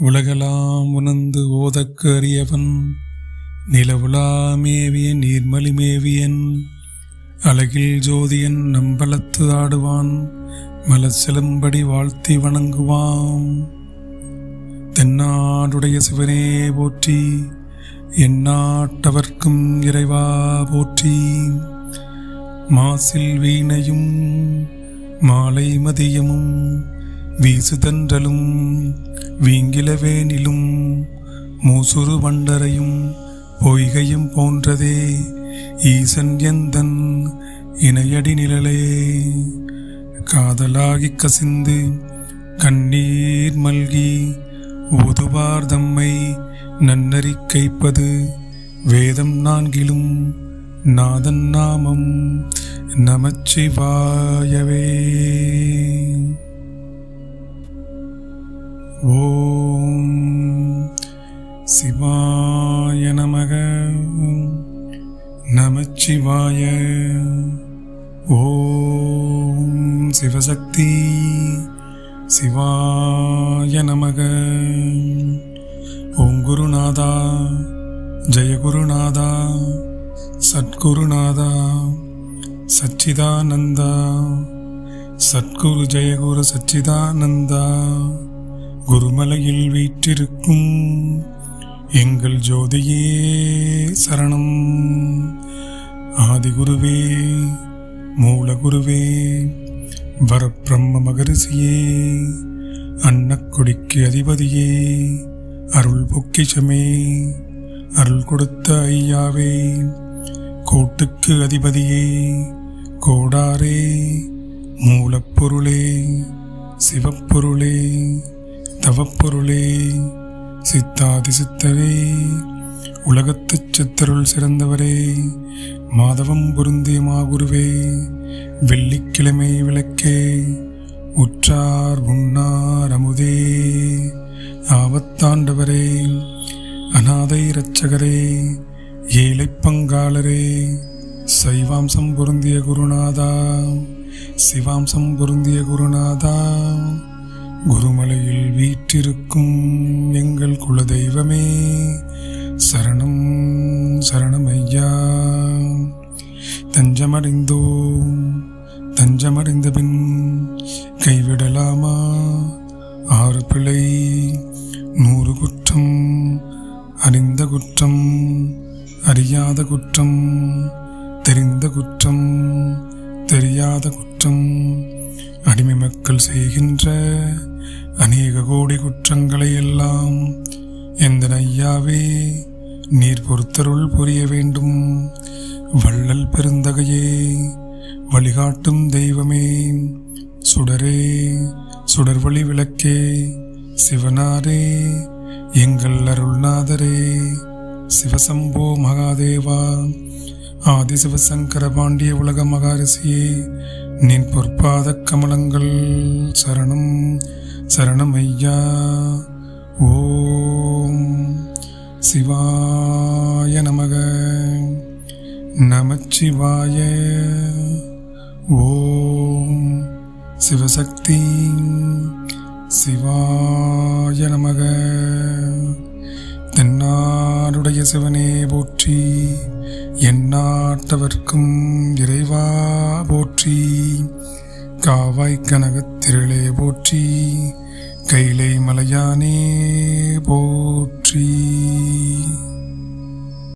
உலகலாம் உணர்ந்து ஓதக்கு அறியவன் நிலவுலா மேவியன் நீர்மலி மேவியன் அழகில் ஜோதியன் நம்பலத்து ஆடுவான் மலசிலம்படி வாழ்த்தி வணங்குவான். தென்னாடுடைய சிவனே போற்றி எந்நாட்டவர்க்கும் இறைவா போற்றி. மாசில் வீணையும் மாலை மதியமும் வீசுதன்றலும் வீங்கிலவேனிலும் மூசுறு வண்டரையும் பொய்கையும் போன்றதே ஈசன் எந்தன் இணையடி நிழலே. காதலாகி கசிந்து கண்ணீர் மல்கி ஓதுவார் தம்மை நன்னறி கைப்பது வேதம் நான்கிலும் நாதன் நாமம் நமச்சிவாயவே. ஓம் சிவாய நமக. நமச்சிவாய. ஓம் சிவசக்தி சிவாய நமக. ஓம் குருநாதா ஜெயகுருநாதா சத்குருநாதா சச்சிதானந்தா சத்குரு ஜெயகுரு சச்சிதானந்தா. குருமலையில் வீற்றிருக்கும் எங்கள் ஜோதியே சரணம். ஆதிகுருவே மூலகுருவே வரப்பிரம்ம மகரிஷியே அன்னக்கொடிக்கு அதிபதியே அருள் பொக்கிஷமே அருள் கொடுத்த ஐயாவே கோட்டுக்கு அதிபதியே கோடாரே மூலப்பொருளே சிவப்பொருளே. தவப்பொருளே சித்தாதி சித்தரே உலகத்து சித்தருள் சிறந்தவரே மாதவம் பொருந்திய மாகுருவே வெள்ளிக்கிழமை விளக்கே உற்றார் உண்ணார் அமுதே ஆபத்தாண்டவரே அநாதை இரட்சகரே ஏழை பங்காளரே சைவாம்சம் பொருந்திய குருநாதா சிவாம்சம் பொருந்திய குருநாதா. குருமலையில் வீற்றிருக்கும் எங்கள் குலதெய்வமே. சரணம் சரணம் ஐயா தஞ்சமடைந்தோம் தஞ்சமடைந்த பின் கைவிடலாமா? ஆறு பிழை நூறு குற்றம் அறிந்த குற்றம் அறியாத குற்றம் தெரிந்த குற்றம் தெரியாத குற்றம். அடிமை மக்கள் செய்கின்ற அநேக கோடி குற்றங்களை எல்லாம் எந்த ஐயாவே நீர் பொறுத்தருள் புரிய வேண்டும். வள்ளல் பெருந்தகையே வழிகாட்டும் தெய்வமே சுடரே சுடர்வழி விளக்கே சிவனாரே எங்கள் அருள்நாதரே சிவசம்போ மகாதேவா ஆதி சிவசங்கர பாண்டிய உலக மகாரிஷியே நின் பொற்பாத கமலங்கள் சரணம் சரணம் ஐயா. ஓம் சிவாய நமக. நமச்சிவாய ஓம் சிவசக்தி. சிவாய நமக. தென்னாருடைய சிவனே போற்றி எண்ணாட்டவர்க்கும் இறைவா போற்றி காவாய் கனகத்திரளே போற்றி கைலை மலையானே போற்றி.